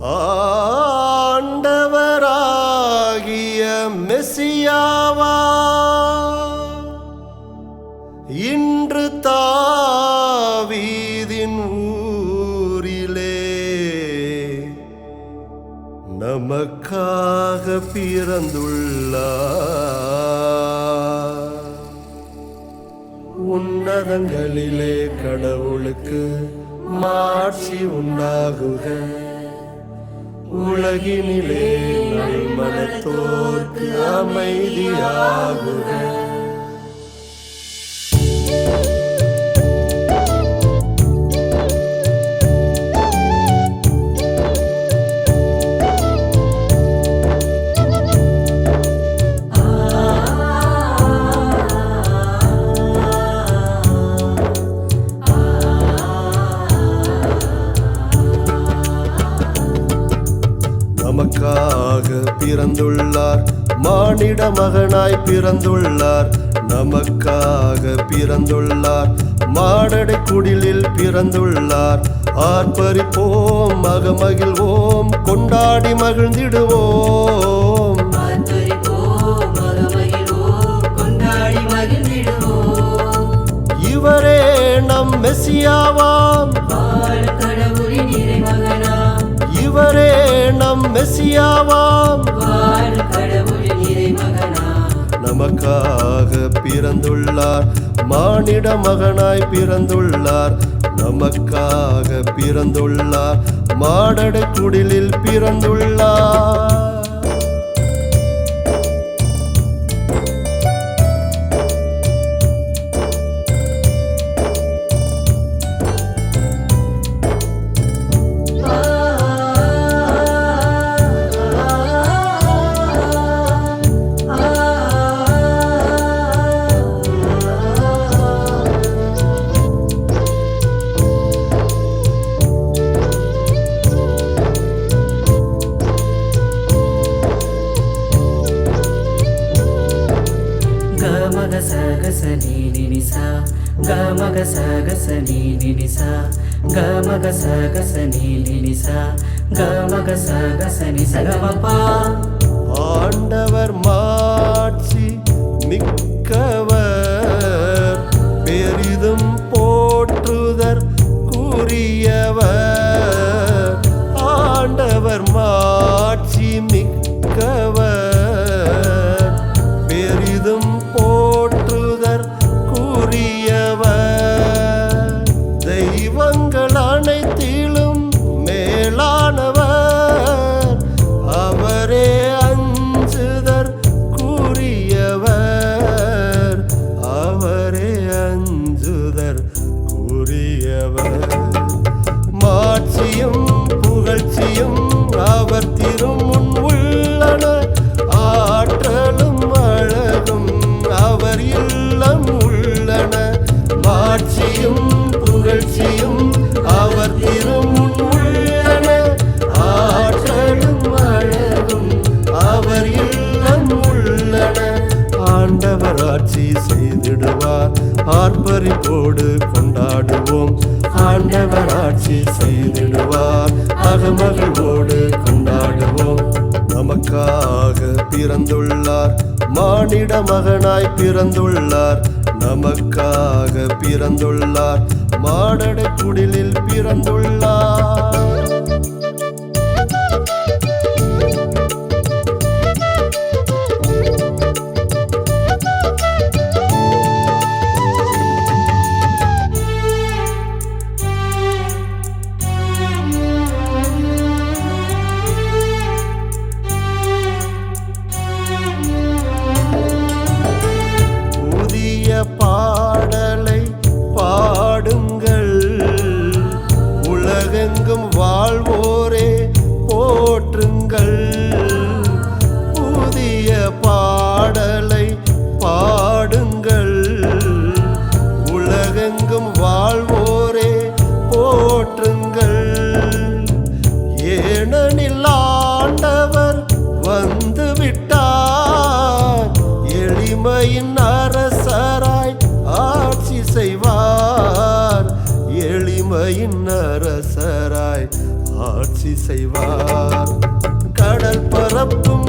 ஆண்டவராகிய மெசியாவா. இன்று தாவீதின் ஊரிலே நமக்காக பிறந்துள்ளார். உன்னதங்களிலே கடவுளுக்கு மாட்சி உண்டாகுக. உலகினிலே நல்மனத்தோர்க்கு அமைதியாகுக. நமக்காக பிறந்துள்ளார். மானிட மகனாய் பிறந்துள்ளார். நமக்காக பிறந்துள்ளார். மாடடை குடிலில் பிறந்துள்ளார். ஆர்ப்பரிப்போம் மகமகிழ்வோம் கொண்டாடி மகிழ்ந்திடுவோம். இவரே நம் மெசியாவாம் நம் மெசியாவாம். நமக்காக பிறந்துள்ளார். மானிட மகனாய் பிறந்துள்ளார். நமக்காக பிறந்துள்ளார். மாடடை குடிலில் பிறந்துள்ளார். గమగ సగస నీని నిసా గమగ సగస నీని నిసా గమగ సగస నిస గమపా ஆண்டவர் மாட்சி மிக்கவர் செய்திடுவார். ஆர்ப்பரிப்போடு கொண்டாடுவோம். ஆண்டவர் ஆட்சி செய்திடுவார். அகமகளோடு கொண்டாடுவோம். நமக்காக பிறந்துள்ளார். மானிட மகனாய் பிறந்துள்ளார். நமக்காக பிறந்துள்ளார். மாடடை குடிலில் பிறந்துள்ளார். எளிமையின் அரசராய் ஆட்சி செய்வார். எளிமையின் அரசராய் ஆட்சி செய்வார். கடல் பரப்பும்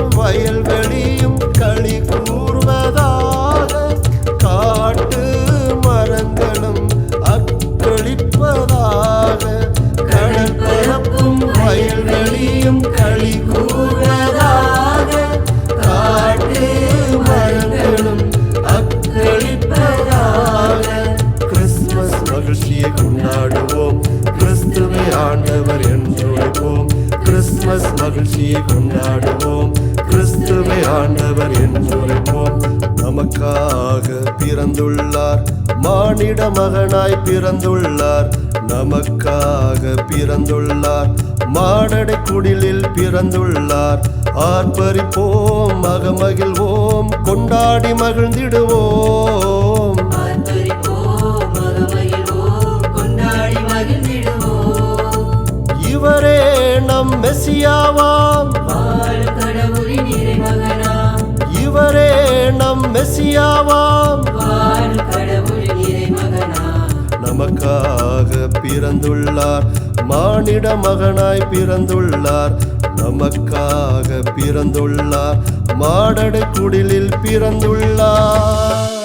கிறிஸ்துமஸ் மகிழ்ச்சியை கொண்டாடுவோம். கிறிஸ்துவை ஆண்டவர் என்றுரைப்போம். நமக்காக பிறந்துள்ளார். மானிட மகனாய் பிறந்துள்ளார். நமக்காக பிறந்துள்ளார். மாடடை குடிலில் பிறந்துள்ளார். ஆர்ப்பரிப்போம் மகமகிழ்வோம். கொண்டாடி மகிழ்ந்திடுவோம். மெசியாவாம் இவரே நம் மெசியாவாம். நமக்காக பிறந்துள்ளார். மானிட மகனாய் பிறந்துள்ளார். நமக்காக பிறந்துள்ளார். மாடடை குடிலில் பிறந்துள்ளார்.